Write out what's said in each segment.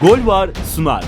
Gol var sunar.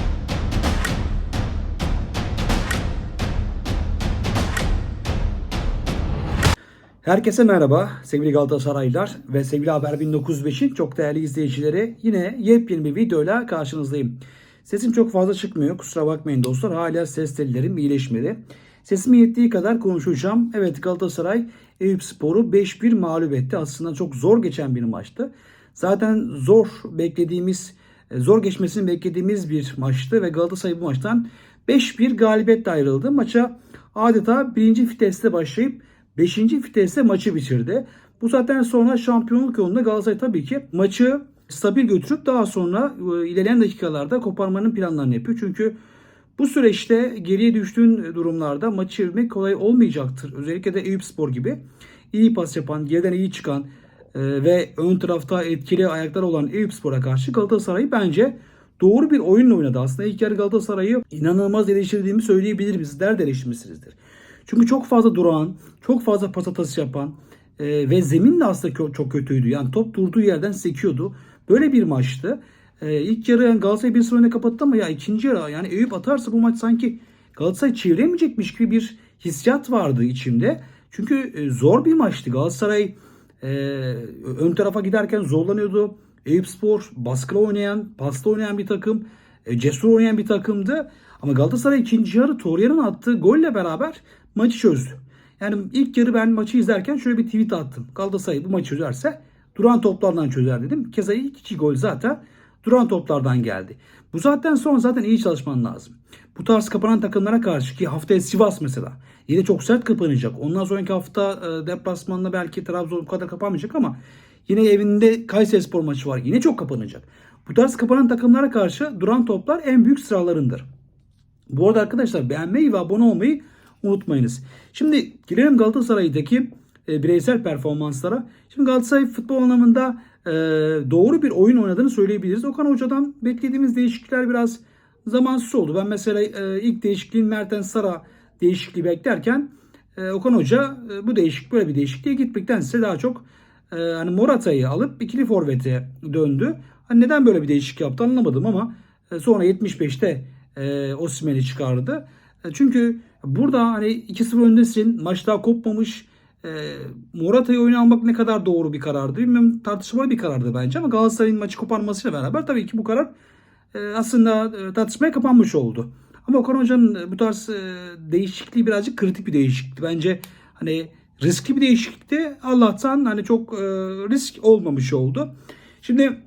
Herkese merhaba sevgili Galatasaraylılar ve sevgili Haber 1905'in çok değerli izleyicileri. Yine yepyeni bir videoyla karşınızdayım. Sesim çok fazla çıkmıyor kusura bakmayın dostlar. Hala ses tellerim iyileşmedi. Sesimin yettiği kadar konuşacağım. Evet Galatasaray Eyüp Spor'u 5-1 mağlup etti. Aslında çok zor geçen bir maçtı. Zaten zor beklediğimiz, zor geçmesini beklediğimiz bir maçtı ve Galatasaray bu maçtan 5-1 galibiyetle ayrıldı. Maça adeta birinci viteste başlayıp 5. viteste maçı bitirdi. Bu zaten sonra şampiyonluk yolunda Galatasaray tabii ki maçı stabil götürüp daha sonra e, ilerleyen dakikalarda koparmanın planlarını yapıyor. Çünkü bu süreçte geriye düştüğün durumlarda maçı çevirmek kolay olmayacaktır. Özellikle de Eyüp Spor gibi iyi pas yapan, geriden iyi çıkan e, ve ön tarafta etkili ayaklar olan Eyüp Spor'a karşı Galatasaray bence doğru bir oyunla oynadı. Aslında ilk yarı Galatasaray'ı inanılmaz eleştirdiğimi söyleyebilirim. Sizler de eleştirmişsinizdir. Çünkü çok fazla durağan, çok fazla pas hatası yapan e, ve zemin de aslında çok kötüydü. Yani top durduğu yerden sekiyordu. Böyle bir maçtı. E, ilk yarı yani Galatasaray 1-0 öne kapattı ama ya ikinci yarı yani Eyüp atarsa bu maç sanki Galatasaray çeviremeyecekmiş gibi bir hissiyat vardı içimde. Çünkü e, zor bir maçtı. Galatasaray e, ön tarafa giderken zorlanıyordu. Eyüp Spor baskılı oynayan, paslı oynayan bir takım. E, cesur oynayan bir takımdı. Ama Galatasaray ikinci yarı Torreira'nın attığı golle beraber maçı çözdü. Yani ilk yarı ben maçı izlerken şöyle bir tweet attım. Galatasaray bu maçı çözerse duran toplardan çözer dedim. Keza ilk iki gol zaten duran toplardan geldi. Bu zaten sonra zaten iyi çalışman lazım. Bu tarz kapanan takımlara karşı ki haftaya Sivas mesela. Yine çok sert kapanacak. Ondan sonraki hafta e, deplasmanda belki Trabzon bu kadar kapanmayacak ama yine evinde Kayserispor maçı var. Yine çok kapanacak. Bu tarz kapanan takımlara karşı duran toplar en büyük sıralarındır. Bu arada arkadaşlar beğenmeyi ve abone olmayı unutmayınız. Şimdi gelelim Galatasaray'daki e, bireysel performanslara. Şimdi Galatasaray futbol anlamında e, doğru bir oyun oynadığını söyleyebiliriz. Okan Hoca'dan beklediğimiz değişiklikler biraz zamansız oldu. Ben mesela e, ilk değişikliğin Mertens Sara değişikliği beklerken e, Okan Hoca e, bu değişik böyle bir değişikliğe gitmektense daha çok e, hani Morata'yı alıp ikili forvete döndü. Hani neden böyle bir değişiklik yaptı anlamadım ama e, sonra 75'te e, Osimhen'i çıkardı. E, çünkü burada hani 2-0 öndesin. Maç daha kopmamış. E, Morata'yı oyuna almak ne kadar doğru bir karardı bilmiyorum. Tartışmalı bir karardı bence ama Galatasaray'ın maçı koparmasıyla beraber tabii ki bu karar e, aslında e, tartışmaya kapanmış oldu. Ama Okan Hoca'nın e, bu tarz e, değişikliği birazcık kritik bir değişiklikti. Bence hani riskli bir değişiklikti. Allah'tan hani çok e, risk olmamış oldu. Şimdi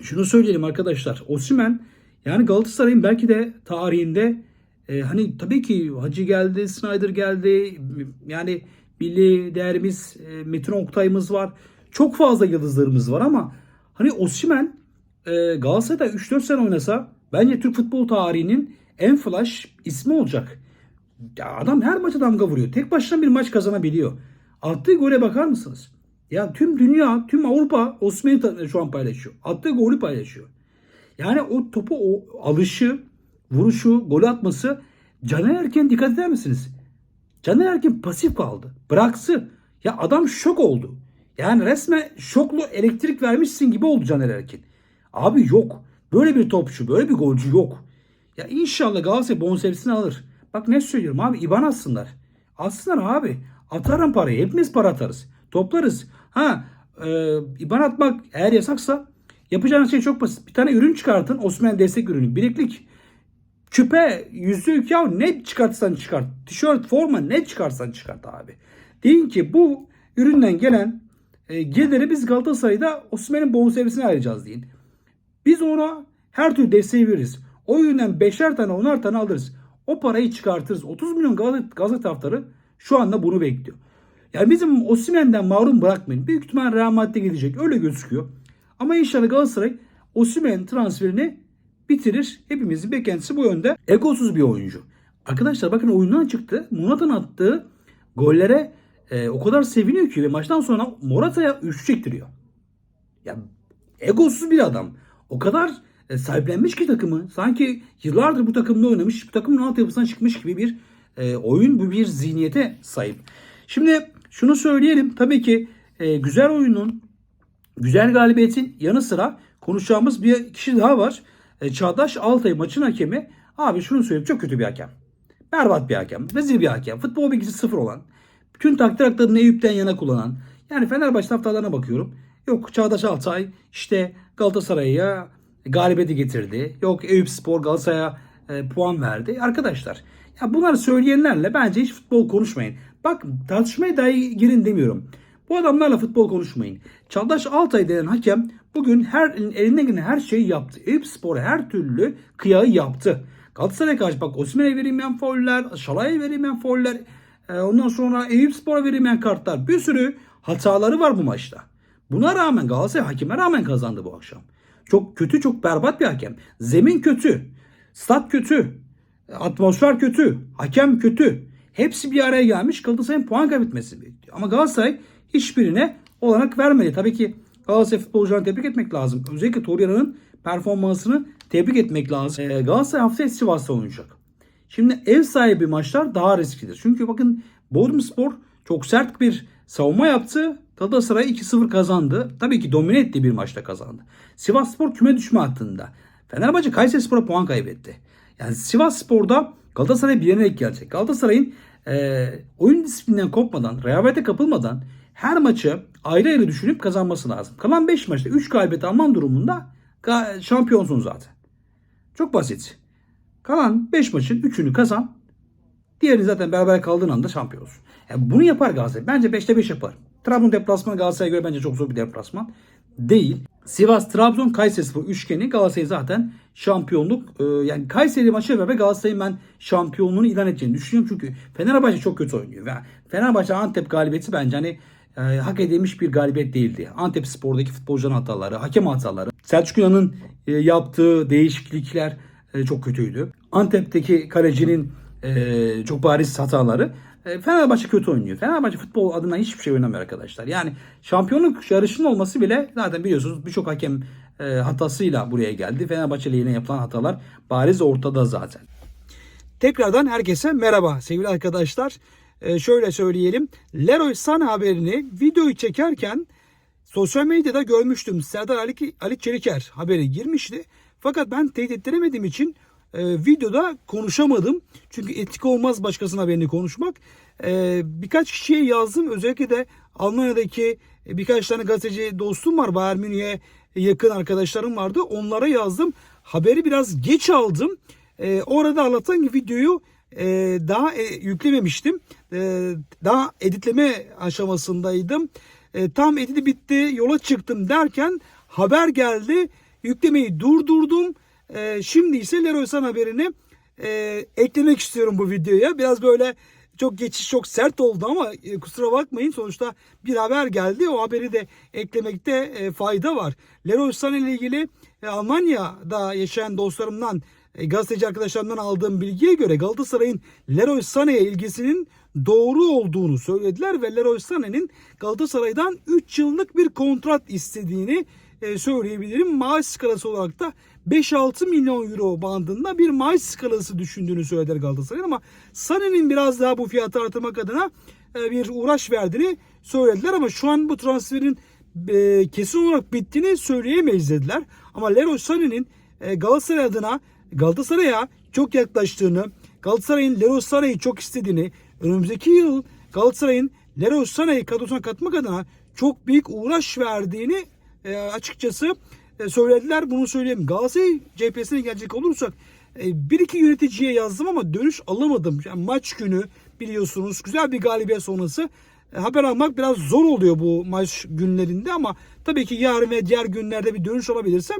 şunu söyleyelim arkadaşlar. Osimhen yani Galatasaray'ın belki de tarihinde e, hani tabii ki Hacı geldi, Snyder geldi. Yani milli değerimiz e, Metin Oktay'ımız var. Çok fazla yıldızlarımız var ama hani Osimhen e, Galatasaray'da 3-4 sene oynasa bence Türk futbol tarihinin en flash ismi olacak. Ya adam her maça damga vuruyor. Tek başına bir maç kazanabiliyor. Attığı gole bakar mısınız? Ya tüm dünya, tüm Avrupa ta- şu an paylaşıyor. Attığı golü paylaşıyor. Yani o topu o alışı, vuruşu, gol atması Caner Erken dikkat eder misiniz? Caner Erken pasif kaldı. Bıraksı. Ya adam şok oldu. Yani resmen şoklu elektrik vermişsin gibi oldu Caner Erkin. Abi yok. Böyle bir topçu, böyle bir golcü yok. Ya inşallah Galatasaray bonservisini alır. Bak ne söylüyorum abi İban atsınlar. Atsınlar abi. Atarım parayı. Hepimiz para atarız. Toplarız. Ha e, İban atmak eğer yasaksa yapacağınız şey çok basit. Bir tane ürün çıkartın. Osman destek ürünü. Bileklik. Küpe, yüzük ya ne çıkartsan çıkart. Tişört, forma ne çıkarsan çıkart abi. Deyin ki bu üründen gelen e, geliri biz Galatasaray'da Osman'ın bonservisine ayıracağız deyin. Biz ona her türlü desteği veririz. O üründen beşer tane onar tane alırız. O parayı çıkartırız. 30 milyon Galatasaray Galatasaray taraftarı şu anda bunu bekliyor. Yani bizim Osimhen'den mahrum bırakmayın. Büyük ihtimal Real Madrid'e gidecek. Öyle gözüküyor. Ama inşallah Galatasaray Osimhen transferini bitirir. Hepimizin beklentisi bu yönde. Egosuz bir oyuncu. Arkadaşlar bakın oyundan çıktı. Morata'nın attığı gollere e, o kadar seviniyor ki ve maçtan sonra Morata'ya üçlü çektiriyor. Ya egosuz bir adam. O kadar e, sahiplenmiş ki takımı. Sanki yıllardır bu takımda oynamış, bu takımın altyapısından çıkmış gibi bir e, oyun, bu bir zihniyete sahip. Şimdi şunu söyleyelim. Tabii ki e, güzel oyunun, güzel galibiyetin yanı sıra konuşacağımız bir kişi daha var. e, Çağdaş Altay maçın hakemi abi şunu söyleyeyim çok kötü bir hakem. Berbat bir hakem. Rezil bir hakem. Futbol bilgisi sıfır olan. Bütün takdir haklarını Eyüp'ten yana kullanan. Yani Fenerbahçe taraftarlarına bakıyorum. Yok Çağdaş Altay işte Galatasaray'a galibiyeti getirdi. Yok Eyüp Spor Galatasaray'a e, puan verdi. Arkadaşlar ya bunları söyleyenlerle bence hiç futbol konuşmayın. Bak tartışmaya dahi girin demiyorum. Bu adamlarla futbol konuşmayın. Çağdaş Altay denen hakem bugün her elinden gelen her şeyi yaptı. Eyüp Spor'a her türlü kıyağı yaptı. Galatasaray'a karşı bak Osimhen'e verilmeyen fauller, Şalay'a verilmeyen fauller, e, ondan sonra Eyüp Spor'a verilmeyen kartlar. Bir sürü hataları var bu maçta. Buna rağmen Galatasaray hakime rağmen kazandı bu akşam. Çok kötü, çok berbat bir hakem. Zemin kötü. Stat kötü. Atmosfer kötü. Hakem kötü. Hepsi bir araya gelmiş Galatasaray'ın puan kaybetmesi bekliyor. Ama Galatasaray hiçbirine olanak vermedi. Tabii ki Galatasaray futbolcularını tebrik etmek lazım. Özellikle Torreira'nın performansını tebrik etmek lazım. Ee, Galatasaray haftaya Sivas'ta oynayacak. Şimdi ev sahibi maçlar daha risklidir. Çünkü bakın Bodrumspor çok sert bir savunma yaptı. Galatasaray 2-0 kazandı. Tabii ki domine ettiği bir maçta kazandı. Sivasspor küme düşme hattında. Fenerbahçe Kayserispor'a puan kaybetti. Yani Sivasspor'da Galatasaray bir yerine gelecek. Galatasaray'ın e, oyun disiplinden kopmadan, rehavete kapılmadan her maçı ayrı ayrı düşünüp kazanması lazım. Kalan 5 maçta 3 galibiyet alman durumunda şampiyonsun zaten. Çok basit. Kalan 5 maçın 3'ünü kazan. Diğerini zaten beraber kaldığın anda şampiyonsun. Yani bunu yapar Galatasaray. Bence 5'te 5 yapar. Trabzon deplasmanı Galatasaray'a göre bence çok zor bir deplasman. Değil. Sivas, Trabzon, Kayserispor üçgeni Galatasaray zaten şampiyonluk e, yani Kayseri maçı beraber Galatasaray'ın ben şampiyonluğunu ilan edeceğini düşünüyorum. Çünkü Fenerbahçe çok kötü oynuyor. Ve Fenerbahçe Antep galibiyeti bence hani e, hak edilmiş bir galibiyet değildi. Antep Spor'daki futbolcuların hataları, hakem hataları, Selçuk İnan'ın e, yaptığı değişiklikler e, çok kötüydü. Antep'teki kalecinin e, çok bariz hataları. E, Fenerbahçe kötü oynuyor. Fenerbahçe futbol adına hiçbir şey oynamıyor arkadaşlar. Yani şampiyonluk yarışının olması bile zaten biliyorsunuz birçok hakem e, hatasıyla buraya geldi. Fenerbahçe lehine yapılan hatalar bariz ortada zaten. Tekrardan herkese merhaba sevgili arkadaşlar. Ee, şöyle söyleyelim. Leroy San haberini videoyu çekerken sosyal medyada görmüştüm. Serdar Ali, Ali Çeliker haberi girmişti. Fakat ben teyit ettiremediğim için e, videoda konuşamadım. Çünkü etik olmaz başkasının haberini konuşmak. E, birkaç kişiye yazdım. Özellikle de Almanya'daki birkaç tane gazeteci dostum var. Bayern Münih'e yakın arkadaşlarım vardı. Onlara yazdım. Haberi biraz geç aldım. E, orada anlatan videoyu e, daha e, yüklememiştim. E, daha editleme aşamasındaydım. E, tam editi bitti yola çıktım derken haber geldi. Yüklemeyi durdurdum. E, şimdi ise Leroy San haberini e, eklemek istiyorum bu videoya. Biraz böyle çok geçiş çok sert oldu ama e, kusura bakmayın sonuçta bir haber geldi. O haberi de eklemekte e, fayda var. Leroy Sané ile ilgili e, Almanya'da yaşayan dostlarımdan e, gazeteci arkadaşlarımdan aldığım bilgiye göre Galatasaray'ın Leroy Sané'ye ilgisinin doğru olduğunu söylediler ve Leroy Sané'nin Galatasaray'dan 3 yıllık bir kontrat istediğini e, söyleyebilirim. Maaş skalası olarak da 5-6 milyon euro bandında bir maaş skalası düşündüğünü söylediler Galatasaray'ın ama Sané'nin biraz daha bu fiyatı artırmak adına e, bir uğraş verdiğini söylediler ama şu an bu transferin e, kesin olarak bittiğini söyleyemeyiz dediler. Ama Leroy Sané'nin Galatasaray adına Galatasaray'a çok yaklaştığını, Galatasaray'ın Leroy Sané'yi çok istediğini, önümüzdeki yıl Galatasaray'ın Leroy Sané'yi kadrosuna katmak adına çok büyük uğraş verdiğini e, açıkçası e, söylediler. Bunu söyleyeyim. Galatasaray cephesine gelecek olursak e, bir iki yöneticiye yazdım ama dönüş alamadım. Yani maç günü biliyorsunuz güzel bir galibiyet sonrası e, haber almak biraz zor oluyor bu maç günlerinde ama tabii ki yarın ve diğer günlerde bir dönüş alabilirsem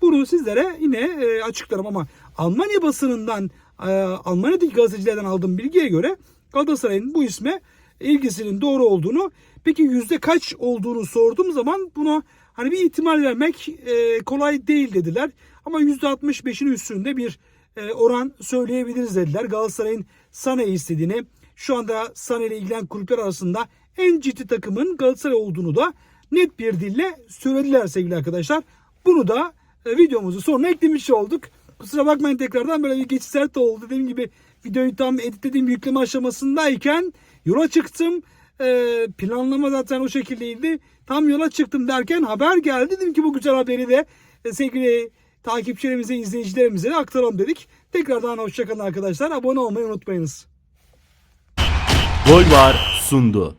bunu sizlere yine e, açıklarım ama Almanya basınından e, Almanya'daki gazetecilerden aldığım bilgiye göre Galatasaray'ın bu isme ilgisinin doğru olduğunu peki yüzde kaç olduğunu sorduğum zaman buna hani bir ihtimal vermek e, kolay değil dediler. Ama yüzde 65'in üstünde bir e, oran söyleyebiliriz dediler. Galatasaray'ın Sané'yi istediğini şu anda Sané ile ilgilen kulüpler arasında en ciddi takımın Galatasaray olduğunu da net bir dille söylediler sevgili arkadaşlar. Bunu da e, videomuzu sonuna eklemiş olduk. Kusura bakmayın tekrardan böyle bir geçiş sert oldu. Dediğim gibi videoyu tam editlediğim yükleme aşamasındayken yola çıktım. Ee, planlama zaten o şekildeydi. Tam yola çıktım derken haber geldi. Dedim ki bu güzel haberi de e, sevgili takipçilerimize, izleyicilerimize de aktaralım dedik. Tekrardan hoşçakalın arkadaşlar. Abone olmayı unutmayınız. Gol var sundu.